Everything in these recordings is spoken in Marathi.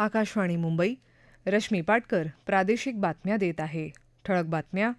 आकाशवाणी मुंबई रश्मी पाटकर प्रादेशिक बातम्या देत आहे. ठळक बातम्या.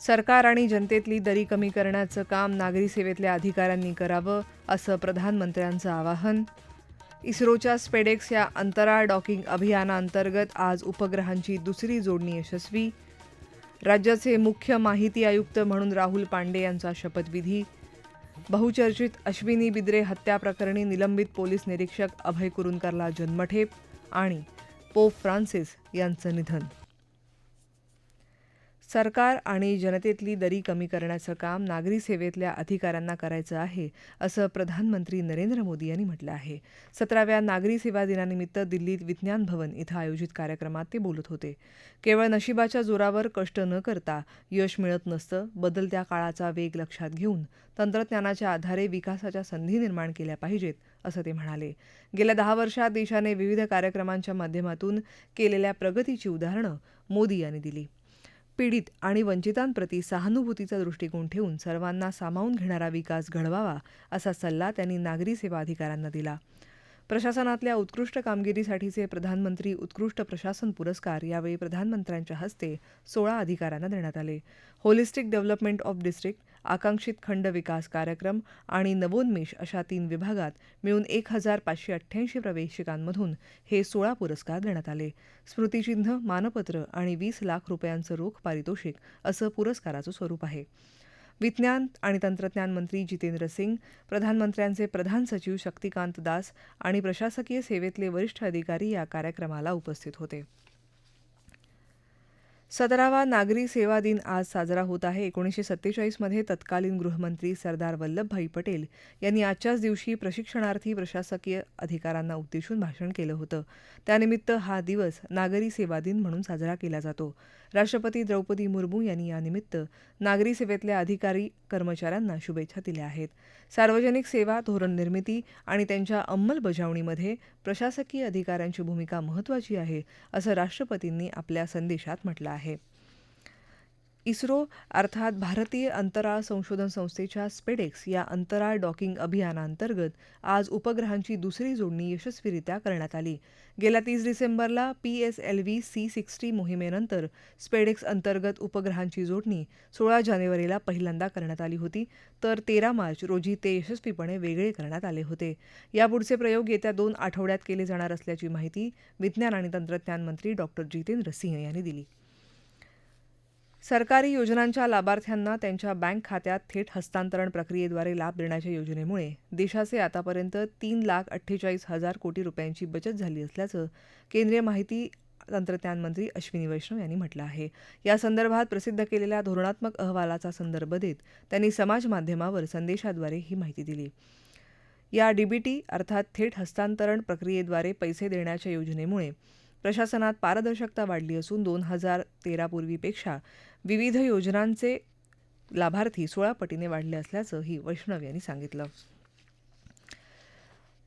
सरकार आणि जनतेतली दरी कमी करण्याचं काम नागरी सेवेतल्या अधिकाऱ्यांनी करावं असं प्रधानमंत्र्यांचं आवाहन. इस्रोच्या स्पेडेक्स या अंतराळ डॉकिंग अभियानाअंतर्गत आज उपग्रहांची दुसरी जोडणी यशस्वी. राज्याचे मुख्य माहिती आयुक्त म्हणून राहुल पांडे यांचा शपथविधी. बहुचर्चित अश्विनी बिद्रे हत्या प्रकरणी निलंबित पोलीस निरीक्षक अभय कुरुंकरला जन्मठेप. आणि पोप फ्रान्सिस यांचं निधन. सरकार आणि जनतेतली दरी कमी करण्याचं काम नागरी सेवेतल्या अधिकाऱ्यांना करायचं आहे असं प्रधानमंत्री नरेंद्र मोदी यांनी म्हटलं आहे. सतराव्या नागरी सेवा दिनानिमित्त दिल्लीत विज्ञान भवन इथं आयोजित कार्यक्रमात ते बोलत होते. केवळ नशिबाच्या जोरावर कष्ट न करता यश मिळत नसतं बदलत्या काळाचा वेग लक्षात घेऊन तंत्रज्ञानाच्या आधारे विकासाच्या संधी निर्माण केल्या पाहिजेत असं ते म्हणाले. गेल्या दहा वर्षात देशाने विविध कार्यक्रमांच्या माध्यमातून केलेल्या प्रगतीची उदाहरणं मोदी यांनी दिली. पीडित आणि वंचितांप्रती सहानुभूतीचा दृष्टिकोन ठेवून सर्वांना सामावून घेणारा विकास घडवावा असा सल्ला त्यांनी नागरी सेवा अधिकाऱ्यांना दिला. प्रशासनातल्या उत्कृष्ट कामगिरीसाठीचे प्रधानमंत्री उत्कृष्ट प्रशासन पुरस्कार यावेळी प्रधानमंत्र्यांच्या हस्ते सोळा अधिकाऱ्यांना देण्यात आले. होलिस्टिक डेव्हलपमेंट ऑफ डिस्ट्रिक्ट आकांक्षित खंड विकास कार्यक्रम आणि नवोन्मेष अशा तीन विभागात मिळून एक हजार पाचशे अठ्ठ्याऐंशी प्रवेशिकांमधून हे सोळा पुरस्कार देण्यात आले. स्मृतिचिन्ह मानपत्र आणि वीस लाख रुपयांचं रोख पारितोषिक असं पुरस्काराचं स्वरूप आहे. विज्ञान आणि तंत्रज्ञान मंत्री जितेंद्र सिंग प्रधानमंत्र्यांचे प्रधान सचिव शक्तिकांत दास आणि प्रशासकीय सेवेतले वरिष्ठ अधिकारी या कार्यक्रमाला उपस्थित होते. सतरावा नागरी सेवा दिन आज साजरा होत आहे. एकोणीसशे सत्तेचाळीसमध्ये तत्कालीन गृहमंत्री सरदार वल्लभभाई पटेल यांनी आजच्याच दिवशी प्रशिक्षणार्थी प्रशासकीय अधिकाऱ्यांना उद्देशून भाषण केलं होतं. त्यानिमित्त हा दिवस नागरी सेवा दिन म्हणून साजरा केला जातो. राष्ट्रपती द्रौपदी मुर्मू यांनी यानिमित्त नागरी सेवेतल्या अधिकारी कर्मचाऱ्यांना शुभेच्छा दिल्या आहेत. सार्वजनिक सेवा धोरण निर्मिती आणि त्यांच्या अंमलबजावणीमध्ये प्रशासकीय अधिकाऱ्यांची भूमिका महत्त्वाची आहे असं राष्ट्रपतींनी आपल्या संदेशात म्हटलं आहे. इस्रो अर्थात भारतीय अंतराळ संशोधन संस्थेच्या स्पेडेक्स या अंतराळ डॉकिंग अभियानाअंतर्गत आज उपग्रहांची दुसरी जोडणी यशस्वीरित्या करण्यात आली. गेल्या तीस डिसेंबरला P S L V C sixty मोहिमेनंतर SpaDeX अंतर्गत उपग्रहांची जोडणी सोळा जानेवारीला पहिल्यांदा करण्यात आली होती. तर तेरा मार्च रोजी ते यशस्वीपणे वेगळे करण्यात आले होते. यापुढचे प्रयोग येत्या दोन आठवड्यात केले जाणार असल्याची माहिती विज्ञान आणि तंत्रज्ञान मंत्री डॉक्टर जितेंद्र सिंह यांनी दिली. सरकारी योजनांच्या लाभार्थ्यांना त्यांच्या बँक खात्यात थेट हस्तांतरण प्रक्रियेद्वारे लाभ देण्याच्या योजनेमुळे देशाचे आतापर्यंत तीन लाख अठ्ठेचाळीस हजार कोटी रुपयांची बचत झाली असल्याचं केंद्रीय माहिती तंत्रज्ञान मंत्री अश्विनी वैष्णव यांनी म्हटलं आहे. या संदर्भात प्रसिद्ध केलेल्या धोरणात्मक अहवालाचा संदर्भ देत त्यांनी समाज माध्यमावर संदेशाद्वारे ही माहिती दिली. या डीबीटी अर्थात थेट हस्तांतरण प्रक्रियेद्वारे पैसे देण्याच्या योजनेमुळे प्रशासनात पारदर्शकता वाढली असून दोन हजार तेरापूर्वीपेक्षा विविध योजनांचे लाभार्थी सोळा पटीने वाढले असल्याचंही वैष्णव यांनी सांगितलं.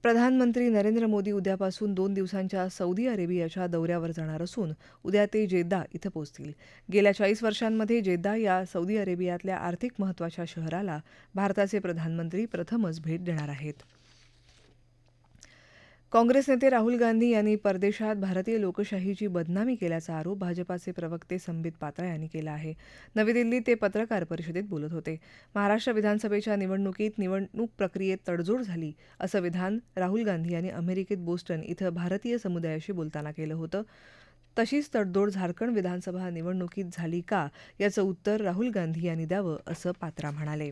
प्रधानमंत्री नरेंद्र मोदी उद्यापासून दोन दिवसांच्या सौदी अरेबियाच्या दौऱ्यावर जाणार असून उद्या ते जेद्दा इथं पोहोचतील. गेल्या चाळीस वर्षांमध्ये जेद्दा या सौदी अरेबियातल्या आर्थिक महत्त्वाच्या शहराला भारताचे प्रधानमंत्री प्रथमच भेट देणार आहेत. काँग्रेस नेते राहुल गांधी यांनी परदेशात भारतीय लोकशाहीची बदनामी केल्याचा आरोप भाजपाचे प्रवक्ते संबित पात्रा यांनी केला आहे. नवी दिल्लीत ते पत्रकार परिषदेत बोलत होते. महाराष्ट्र विधानसभेच्या निवडणुकीत निवडणूक प्रक्रियेत तडजोड झाली असं विधान राहुल गांधी यांनी अमेरिकेत बोस्टन इथं भारतीय समुदायाशी बोलताना केलं होतं. तशीच तडजोड झारखंड विधानसभा निवडणुकीत झाली का याचं उत्तर राहुल गांधी यांनी द्यावं असं पात्रा म्हणाले.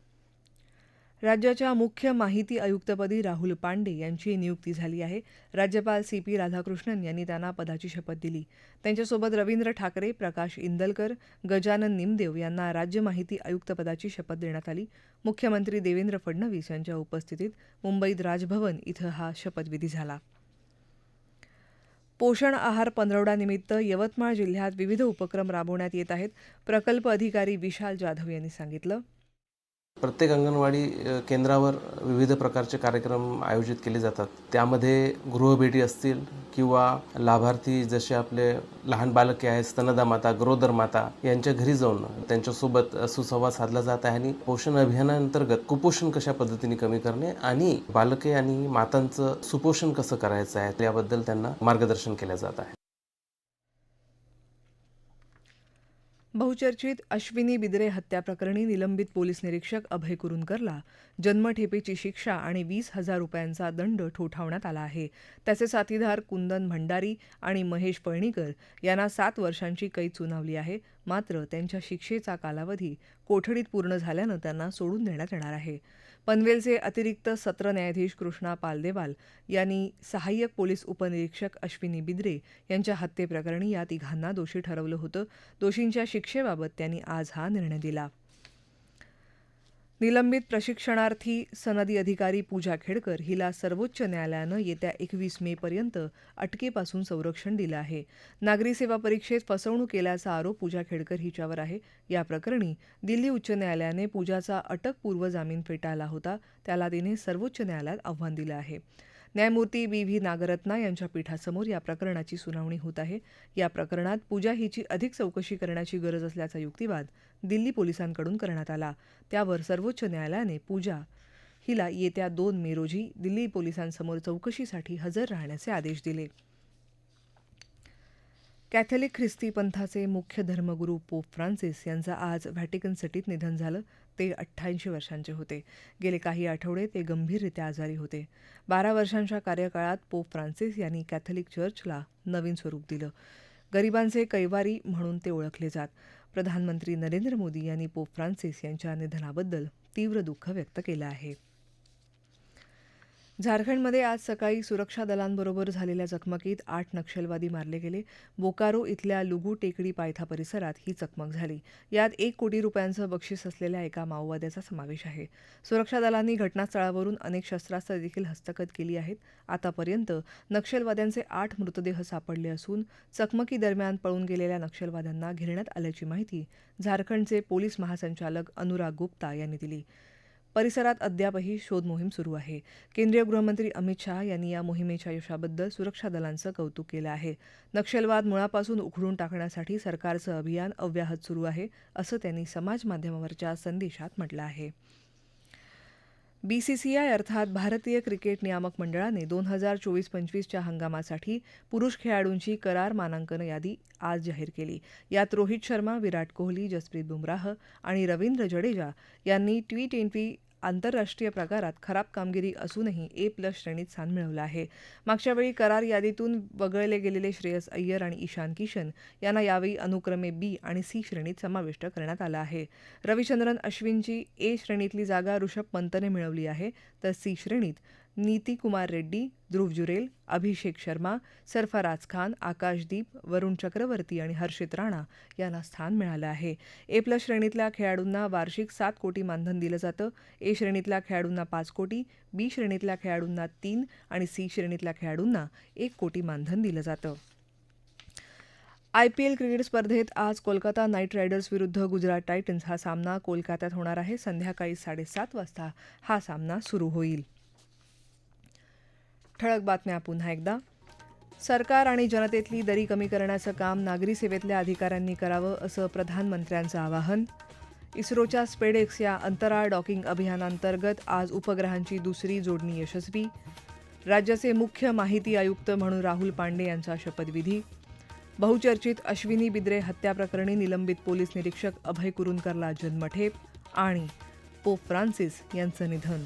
राज्याच्या मुख्य माहिती आयुक्तपदी राहुल पांडे यांची नियुक्ती झाली आहे. राज्यपाल सी पी राधाकृष्णन यांनी त्यांना पदाची शपथ दिली. त्यांच्यासोबत रवींद्र ठाकरे प्रकाश इंदलकर गजानन निमदेव यांना राज्य माहिती आयुक्तपदाची शपथ देण्यात आली. मुख्यमंत्री देवेंद्र फडणवीस यांच्या उपस्थितीत मुंबईत राजभवन इथं हा शपथविधी झाला. पोषण आहार पंधरवड्यानिमित्त यवतमाळ जिल्ह्यात विविध उपक्रम राबवण्यात येत आहेत प्रकल्प अधिकारी विशाल जाधव यांनी सांगितलं. प्रत्येक अंगणवाडी केंद्रावर विविध प्रकारचे कार्यक्रम आयोजित केले जातात. त्यामध्ये गृहभेटी असतील किंवा लाभार्थी जसे आपले लहान बालके आहेत स्तनदा माता गरोदर माता यांच्या घरी जाऊन त्यांच्यासोबत सुसंवाद साधला जात आहे आणि पोषण अभियानांतर्गत कुपोषण कशा पद्धतीने कमी करणे आणि बालके आणि मातांचं सुपोषण कसं करायचं आहे त्याबद्दल त्यांना मार्गदर्शन केलं जात आहे. बहुचर्चित अश्विनी बिद्रे हत्याप्रकरणी निलंबित पोलीस निरीक्षक अभय कुरुंदकरला जन्मठेपेची शिक्षा आणि वीस हजार रुपयांचा दंड ठोठावण्यात आला आहे. त्याचे साथीदार कुंदन भंडारी आणि महेश पळणीकर यांना सात वर्षांची कैद सुनावली आहे. मात्र त्यांच्या शिक्षेचा कालावधी कोठडीत पूर्ण झाल्यानं त्यांना सोडून देण्यात येणार आहे. पनवेलचे अतिरिक्त सत्र न्यायाधीश कृष्णा पालदेवाल यांनी सहाय्यक पोलीस उपनिरीक्षक अश्विनी बिद्रे यांच्या हत्येप्रकरणी या तिघांना दोषी ठरवलं होतं. दोषींच्या शिक्षेबाबत त्यांनी आज हा निर्णय दिला. निलंबित प्रशिक्षणार्थी सनदी अधिकारी पूजा खेडकर हिला सर्वोच्च न्यायालयानं येत्या एकवीस मेपर्यंत अटकेपासून संरक्षण दिलं आहे. नागरी सेवा परीक्षेत फसवणूक केल्याचा आरोप पूजा खेडकर हिच्यावर आहे. या प्रकरणी दिल्ली उच्च न्यायालयाने पूजाचा अटकपूर्व जामीन फेटाळला होता. त्याला तिने सर्वोच्च न्यायालयात आव्हान दिलं आहे. न्यायमूर्ती बी व्ही नागरत्ना यांच्या पीठासमोर या प्रकरणाची सुनावणी होत आहे. या प्रकरणात पूजा हिची अधिक चौकशी करण्याची गरज असल्याचा युक्तिवाद दिल्ली पोलिसांकडून करण्यात आला. त्यावर सर्वोच्च न्यायालयाने पूजा हिला येत्या दोन मे रोजी दिल्ली पोलिसांसमोर चौकशीसाठी हजर राहण्याचे आदेश दिले. कॅथलिक ख्रिस्ती पंथाचे मुख्य धर्मगुरू पोप फ्रान्सिस यांचं आज व्हॅटिकन सिटीत निधन झालं. ते अठ्ठ्याऐंशी वर्षांचे होते. गेले काही आठवडे ते गंभीररित्या आजारी होते. बारा वर्षांच्या कार्यकाळात पोप फ्रान्सिस यांनी कॅथलिक चर्चला नवीन स्वरूप दिलं. गरिबांचे कैवारी म्हणून ते ओळखले जात. प्रधानमंत्री नरेंद्र मोदी यांनी पोप फ्रान्सिस यांच्या निधनाबद्दल तीव्र दुःख व्यक्त केलं आहे. झारखंडमध्ये आज सकाळी सुरक्षा दलांबरोबर झालेल्या चकमकीत आठ नक्षलवादी मारले गेले. बोकारो इथल्या लुगू टेकडी पायथा परिसरात ही चकमक झाली. यात एक कोटी रुपयांचं बक्षीस असलेल्या एका माओवाद्याचा समावेश आहे. सुरक्षा दलांनी घटनास्थळावरून अनेक शस्त्रास्त्र देखील हस्तगत केली आहेत. आतापर्यंत नक्षलवाद्यांचे आठ मृतदेह सापडले असून चकमकीदरम्यान पळून गेलेल्या नक्षलवाद्यांना घेरण्यात आल्याची माहिती झारखंडचे पोलीस महासंचालक अनुराग गुप्ता यांनी दिली. परिसरात अद्यापही शोधमोहीम सुरू आहे. केंद्रीय गृहमंत्री अमित शहा यांनी या मोहिमेच्या यशाबद्दल सुरक्षा दलांचं कौतुक केलं आहे. नक्षलवाद मुळापासून उखडून टाकण्यासाठी सरकारचं अभियान अव्याहत सुरू आहे असं त्यांनी समाज माध्यमावरच्या संदेशात म्हटलं आहे. बीसीसीआय अर्थात भारतीय क्रिकेट नियामक मंडळाने दोन हजार चोवीस पंचवीसच्या हंगामासाठी पुरुष खेळाडूंची करार मानांकन यादी आज जाहीर केली. यात रोहित शर्मा विराट कोहली जसप्रीत बुमराह आणि रवींद्र जडेजा यांनी टी ट्वेंटी आंतरराष्ट्रीय प्रकारात खराब कामगिरी असूनही ए प्लस श्रेणीत स्थान मिळवलं आहे. मागच्या वेळी करार यादीतून वगळले गेलेले श्रेयस अय्यर आणि ईशान किशन यांना यावेळी अनुक्रमे बी आणि सी श्रेणीत समाविष्ट करण्यात आलं आहे. रविचंद्रन अश्विनची ए श्रेणीतली जागा ऋषभ पंतने मिळवली आहे तर सी श्रेणीत नीती कुमार रेड्डी ध्रुव जुरेल अभिषेक शर्मा सरफराज खान आकाशदीप वरुण चक्रवर्ती आणि हर्षित राणा यांना स्थान मिळालं आहे. ए प्लस श्रेणीतल्या खेळाडूंना वार्षिक सात कोटी मानधन दिलं जातं. ए श्रेणीतल्या खेळाडूंना पाच कोटी बी श्रेणीतल्या खेळाडूंना तीन आणि सी श्रेणीतल्या खेळाडूंना एक कोटी मानधन दिलं जातं. आय पी एल क्रिकेट स्पर्धेत आज कोलकाता नाईट रायडर्स विरुद्ध गुजरात टायटन्स हा सामना कोलकात्यात होणार आहे. संध्याकाळी साडेसात वाजता हा सामना सुरू होईल. ठळक बातम्या पुन्हा एकदा. सरकार आणि जनतेतली दरी कमी करण्याचं काम नागरी सेवेतल्या अधिकाऱ्यांनी करावं असं प्रधानमंत्र्यांचं आवाहन. इस्रोच्या स्पेडेक्स या अंतराळ डॉकिंग अभियानांतर्गत आज उपग्रहांची दुसरी जोडणी यशस्वी. राज्याचे मुख्य माहिती आयुक्त म्हणून राहुल पांडे यांचा शपथविधी. बहुचर्चित अश्विनी बिद्रे हत्याप्रकरणी निलंबित पोलीस निरीक्षक अभय कुरुंकरला जन्मठेप आणि पोप फ्रान्सिस यांचं निधन.